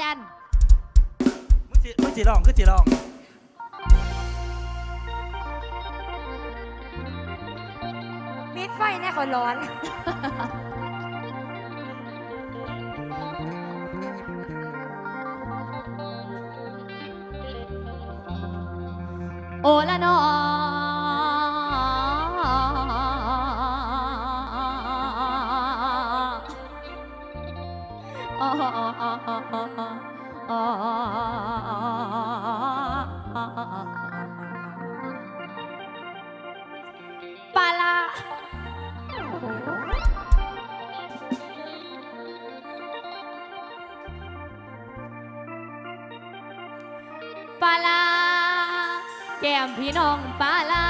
จันมึงสิมึงสิร้องคือสิร้องมิดไฟแน่คนร้อน โอละนอ ปาลาปาลาแก้มพี่น้องปาลา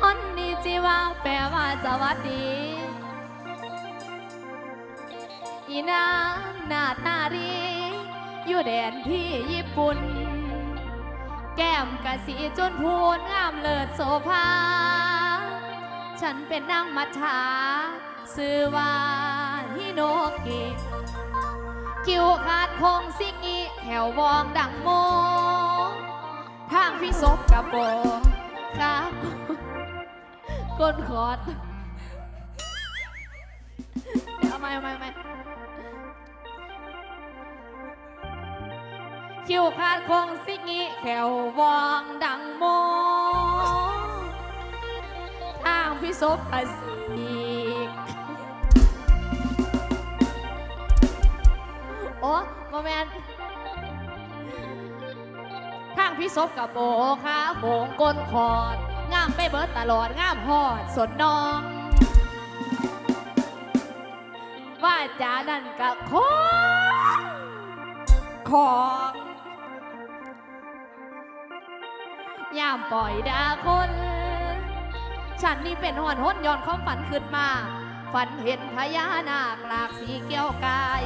คนนี้จีว่าแปลว่าสวัสดี อีนางหน้าตารีอยู่แดนที่ญี่ปุ่น แก้มกะสีจนพูนงามเลิศโสภา ฉันเป็นนางมัทาซื้อว่าฮิโนกิคิวขาดคงสิงีแถววองดังโม ทางพี่ศพกับโบครับก้นขอด เดี๋ยวเอาไม่เอาไม่เอาไม่ คิวขาดคงสิงีแถววองดังโมทางพี่ศพอสีโอ้โมเมนทางพี่ศพกับโบขาโบงก้นคอดงามไปเบิดตลอดงามหอดสนน้อง ว่าจานั่นกับของของ ยามปล่อยดาคน ฉันนี่เป็นหอนหนย้อนความฝันขึ้นมา ฝันเห็นพญานาคหลากสีเกี้ยวกาย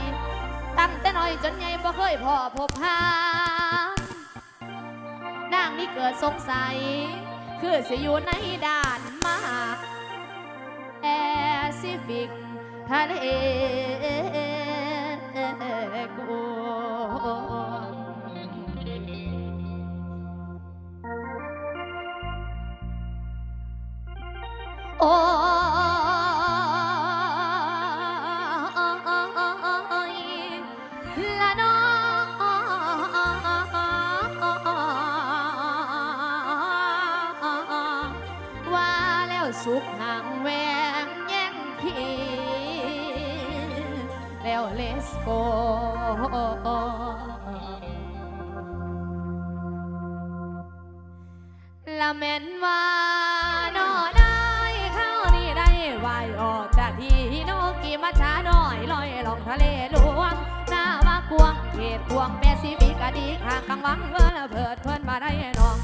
ตั้งแต่น้อยจนใหญ่บ่เคยพอพบหานางนี่เกิดสงสัย คือสิอยู่ในด่านมาแอซิฟิกทะเลกู โอ้ยละน้องว่าแล้วสุขห่างแหวงแย่งทีแล้วเลสโกละแม่นว่า ทะเลหลวงหน้าว่ากวงเขตกวงแปซิฟิกอดีข้างกังวังเมื่อเพิดเพิ่นมาได้น้อง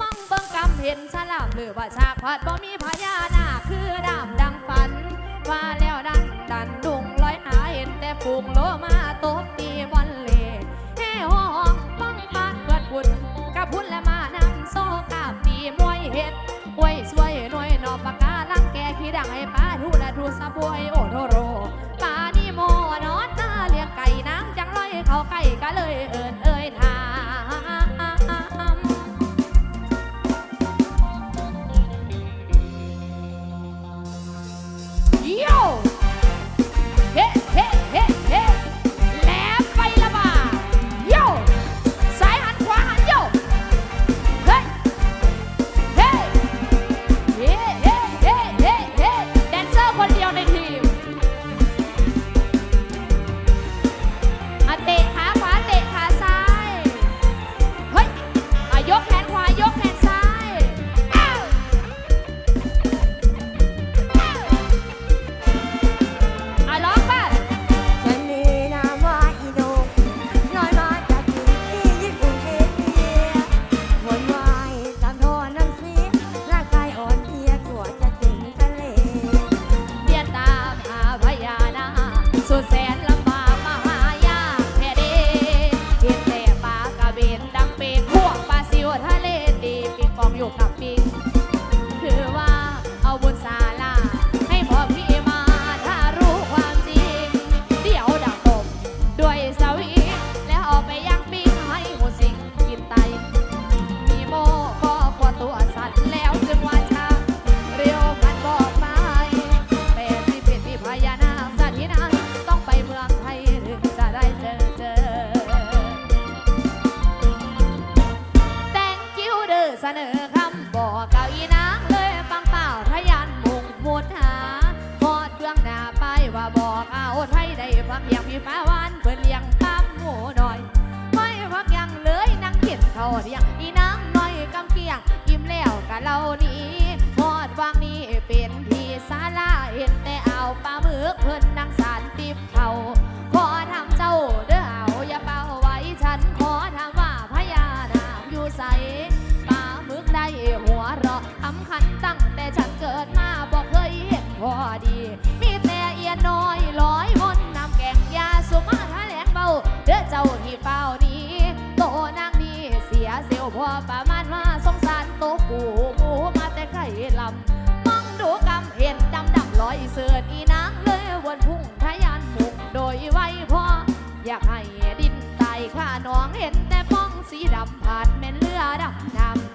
มองเบิ่งกำเห็นฉลามหรือว่าชากพัดบ่มีพญานาคคือดำดังฝัน ว่าแล้วดันดันดุงลอยหาเห็นแต่ปุงโลมาตบตีบอลเล่เฮ้ห้องป้องปาดเกิดบุญกับพุ่นและมานำโซกาบตีมวยเห็ดไว้สวยหน่วยนอปากกาลังแกขี้ดังให้ป้าทูและทูสะบวย เสนอคำบอกเก่าอีนางเลยปังเป่าทะยันมุงมุดหาพอดเบื้องหน้าไปว่าบอกเอาไทยได้ฟังอย่างพี่ป้าวันเปิดเลี้ยงตามหมูหน่อย ไม่พักยังเลยนั่งเขียนเขาเรียงอีนางน้อยกำเกียงยิ้มแล้วกะเล่านี้พอดวางนี้เป็นที่ซาลาเห็นแต่เอาปลาหมึกเพิ่นนั่งสารติบเขา ฉันเกิดมาบอกเคยเห็นพอดี มีแต่เอียนน้อยลอยมนนำแกงยาสุมาทาแหลงเบาเด้อเจ้าที่เป้านี้โตนางนี้เสียเซลพอประมาณว่าสงสารโตกูมูมาแต่ไกลลำมองดูกำเห็นดำดำลอยเสือนีนางเลยวนพุ่งทะยานมุกโดยไวพออยากให้ดินตาข้าน้องเห็นแต่มองสีดำผ่านเม็นเลือดดำ